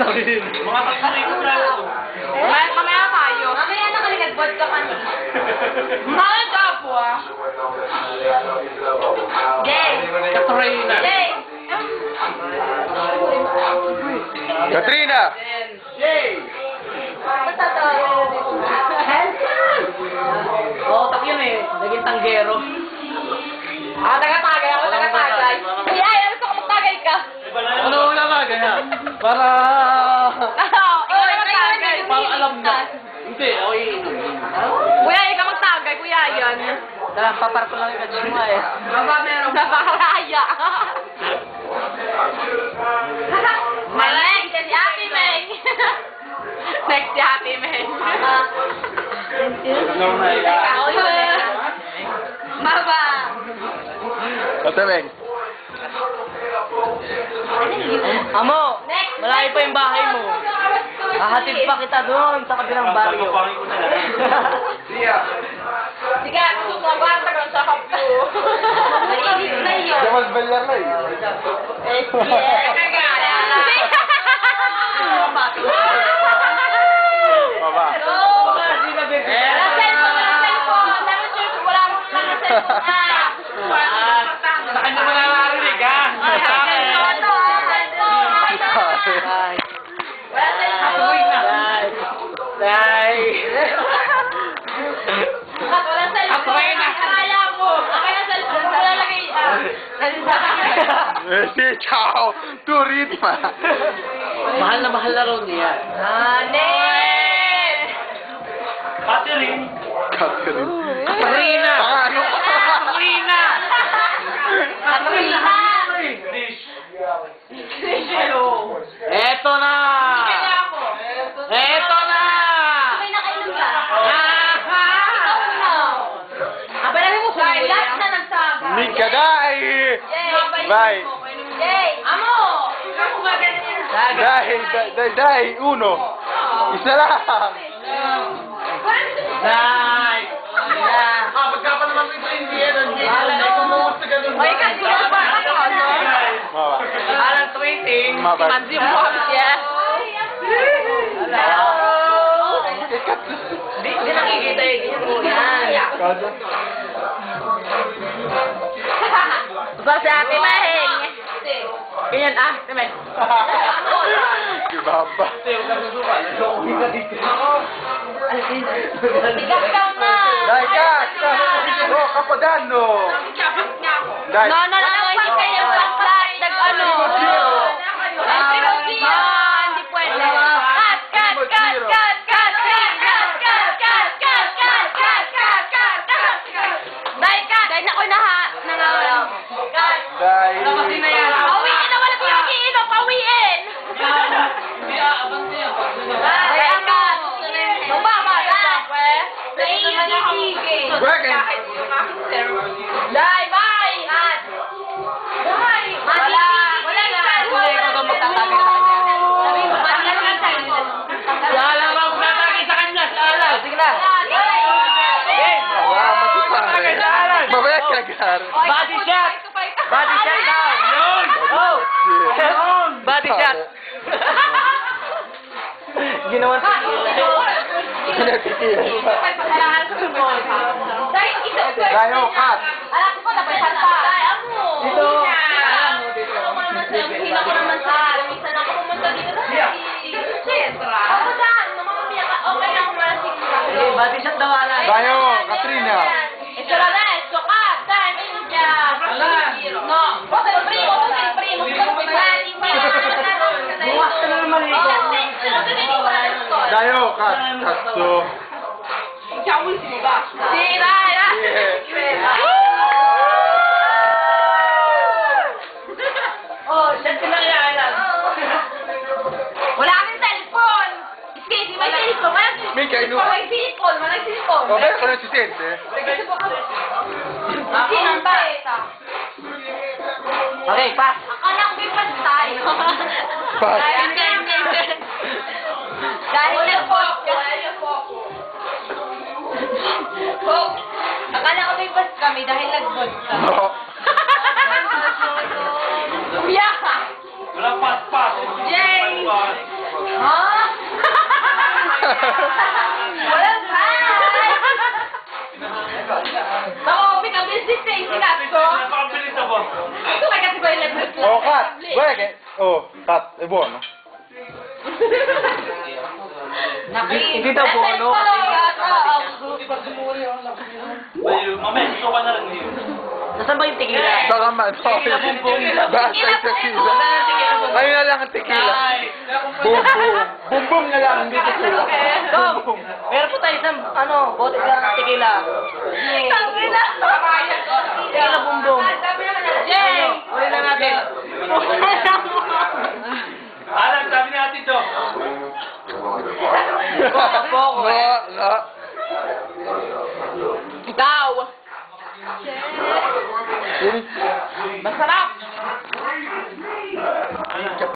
sarili. Mga kasari ko na lang. Mamaya, mamaya tayo. Mamaya nakaligad ka kami. Mahal ka po ah. Gay! Katrina. Gay! Katrina! To. Oo, tak yun eh. Naging tanggero. Ah, taga-tagay ako, taga-tagay. Kuya, ayaw ko magtagay ka. Ano ka ganyan? Para... Oo, ikaw na magtagay. Para alam na. Hindi, ako iinom. Kuya, ikaw magtagay, kuya yan. Dahil papar ko lang yung kajin mo eh. Baba meron. Napakaraya. Next, si Ate Meng. Next si Ate Meng. Yun. Baba. Ate Meng. Amo. Malayo pa yung bahay mo. Hahatid pa kita doon sa kabilang baryo. Sige, sumagwarta ka sa kapto. Mainit na yun. Jamal Villar na eh. Baba. Walang cellphone, walang cellphone. Dapat sure, wala mo lang ang cellphone. Ah. Sa kanya mo naririnig, ha? Ay, cellphone to, ah, cellphone. Ay. Walang cellphone. Ay. Ay. At walang cellphone. Kapray na. Karaya mo. Okay na cellphone mo lalagay. ah. Eh, si Chao. Turit pa. Mahal na mahal na raw niya. Anen! Catherine. Catherine. Katrina. Ah, ano? Katrina. Katrina! Eto na. Eto na. May nakainom ka? Aha. Aba, namin mo sa Lahat na nagsaga. Nikadai! Yay! Vai. Dai, amo. Dai, dai, dai, dai, uno. Isalam. Dai. Ah, pagkapan naman ito hindi Vieni ah, naman. Si Baba. Ako. Tigas ka na. Dai, gas! Oh, kapadano! Nagkabot nga ako. No, no, no. Dragon! Kahit yung. Dai! Bye! At! Dai! Wala! Wala na! Wala na! Wala magtatagay sa kanya. Sabi mo, parang na lang tayo. Sa alam ang magtatagay sa kanya! Sa alam! Sige na! Mamaya kagar. Body shot! Body shot daw! Yun! Oh! Body shot! Ginawa sa may pag-aaral sa ko. Dayo, cut. Alam ko, napaisan Dito. Alam mo, dito. Ako naman sa Minsan ako pumunta dito na sa Cetra. Ako daan, mamamaya ka. Okay, ako malasing. Bati siya daw ala. Dayo, Katrina. Katrina. Ciao cazzo! cazzo. Già ultimo, basta! Sì, vai, vai! Sì. Uh! Oh, c'è il Mica è nulla. Ma non Filippo, ma non Filippo. Va bene, non si sente? Perché può... Ma sì, non basta. Vabbè, passa. Ma non mi passare. Dai, dai, dai. kami dahil nagbod ka. No. Kuya! Wala paspas. Jay! Ha? Wala pa! Oo, may kabilis din sinat ko. Nakakabilis ako. Ito may kasi ba yung level? Oo, cut. Wala, eh, oh, cut. E buono. Hindi daw bono. Mamaya, gusto ka na lang yun. Nasaan ba yung tequila? Baka man. Tequila, bumbong. Basta yung tequila. Ngayon na lang ang tequila. Boom, boom. Boom, boom na lang. Hindi tequila. Dom, meron po tayo isang, ano, bote ng tequila. no, no. Dawa. Masarap.